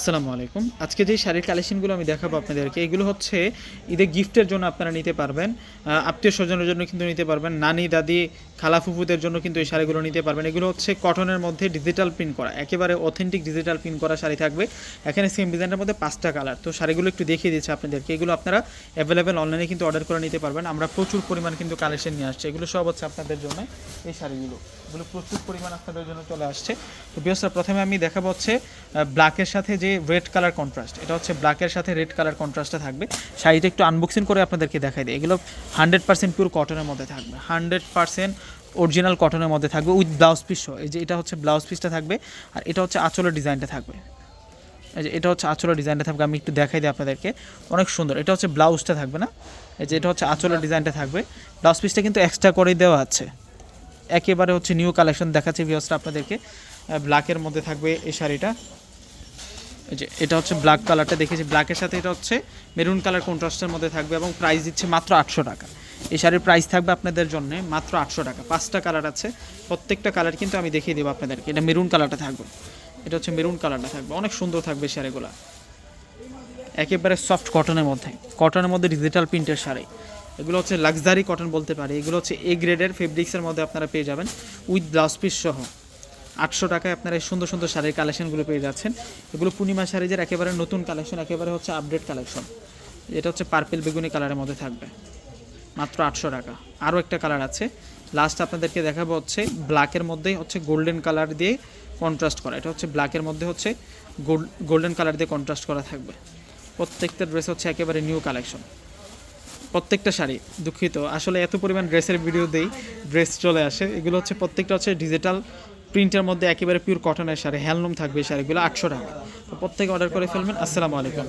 আসসালামু আলাইকুম। আজকে যে শাড়ির কালেকশনগুলো আমি দেখাবো আপনাদেরকে, এগুলো হচ্ছে ঈদে গিফটের জন্য আপনারা নিতে পারবেন আত্মীয় স্বজনের জন্য কিন্তু নিতে পারবেন, নানি, দাদি খালা ফুফুদের জন্য কিন্তু এই শাড়িগুলো নিতে পারবেন। এগুলো হচ্ছে কটনের মধ্যে ডিজিটাল প্রিন্ট করা, একেবারে অথেন্টিক ডিজিটাল প্রিন্ট করা শাড়ি থাকবে। এখানে সেম ডিজাইনের মধ্যে পাঁচটা কালার তো শাড়িগুলো একটু দেখিয়ে দিচ্ছি আপনাদেরকে, এগুলো আপনারা অ্যাভেলেবেল অনলাইনে কিন্তু অর্ডার করে নিতে পারবেন। আমরা প্রচুর পরিমাণ কিন্তু কালেকশন নিয়ে আসছে। এগুলো সব হচ্ছে আপনাদের জন্য এই শাড়িগুলো। এগুলো প্রচুর পরিমাণ আপনাদের জন্য চলে আসছে। তো বিয়সরা প্রথমে আমি দেখাবো হচ্ছে ব্ল্যাকের সাথে যে রেড কালার কন্ট্রাস্ট এটা হচ্ছে ব্ল্যাকের সাথে রেড কালার কন্ট্রাস্টটা থাকবে। শাড়িটা একটু আনবক্সিং করে আপনাদেরকে দেখাই দিই। এগুলো হান্ড্রেড পার্সেন্ট পিওর কটনের মধ্যে থাকবে। হান্ড্রেড পার্সেন্ট অরিজিনাল কটনের মধ্যে থাকবে উইথ ব্লাউজ পিস এই যে এটা হচ্ছে ব্লাউজ পিসটা থাকবে আর এটা হচ্ছে আঁচলের ডিজাইনটা থাকবে। এই যে এটা হচ্ছে আঁচলের ডিজাইনটা থাকবে। আমি একটু দেখাই দিই আপনাদেরকে। অনেক সুন্দর। এটা হচ্ছে ব্লাউজটা থাকবে না? এই যে এটা হচ্ছে আঁচলের ডিজাইনটা থাকবে। ব্লাউজ পিসটা কিন্তু এক্সট্রা করেই দেওয়া আছে। একেবারে হচ্ছে নিউ কালেকশন দেখাচ্ছি ভিউসটা আপনাদেরকে। ব্ল্যাকের মধ্যে থাকবে এই শাড়িটা। যে, এটা হচ্ছে ব্ল্যাক কালারটা দেখেছি ব্ল্যাকের সাথে এটা হচ্ছে মেরুন কালার কন্ট্রাস্টের মধ্যে থাকবে এবং প্রাইস দিচ্ছে মাত্র আটশো টাকা। এই শাড়ির প্রাইস থাকবে আপনাদের জন্য মাত্র আটশো টাকা। পাঁচটা কালার আছে, প্রত্যেকটা কালার কিন্তু আমি দেখিয়ে দেবো আপনাদেরকে। এটা মেরুন কালারটা থাকবে। এটা হচ্ছে মেরুন কালারটা থাকবে। অনেক সুন্দর থাকবে শাড়িগুলো। একেবারে সফট কটনের মধ্যে। কটনের মধ্যে ডিজিটাল প্রিন্টের শাড়ি। এগুলো হচ্ছে লাক্সারি কটন বলতে পারি। এগুলো হচ্ছে এ গ্রেডের ফেব্রিক্সের মধ্যে আপনারা পেয়ে যাবেন। উইথ ব্লাউজ পিস সহ। আটশো টাকায় আপনারা এই সুন্দর সুন্দর শাড়ির কালেকশনগুলো পেয়ে যাচ্ছেন। এগুলো পূর্ণিমা শাড়িজের একেবারে নতুন কালেকশন একেবারে হচ্ছে আপডেট কালেকশন এটা হচ্ছে পার্পেল বেগুনি কালারের মধ্যে থাকবে। মাত্র আটশো টাকা। আরও একটা কালার আছে। লাস্ট আপনাদেরকে দেখাবো হচ্ছে ব্ল্যাকের মধ্যেই হচ্ছে গোল্ডেন কালার দিয়ে কন্ট্রাস্ট করা। এটা হচ্ছে ব্ল্যাকের মধ্যে হচ্ছে গোল্ডেন কালার দিয়ে কন্ট্রাস্ট করা থাকবে। প্রত্যেকটা ড্রেস হচ্ছে একেবারে নিউ কালেকশন প্রত্যেকটা শাড়ি, দুঃখিত। আসলে এত পরিমাণ ড্রেসের ভিডিও দেই ড্রেস চলে আসে। এগুলো হচ্ছে প্রত্যেকটা হচ্ছে ডিজিটাল প্রিন্টের মধ্যে একেবারে পিওর কটনের শাড়ি হ্যান্ডলুম থাকবে শাড়িগুলো, আটশো টাকা। তো প্রত্যেকে অর্ডার করে ফেলবেন। আসসালামু আলাইকুম।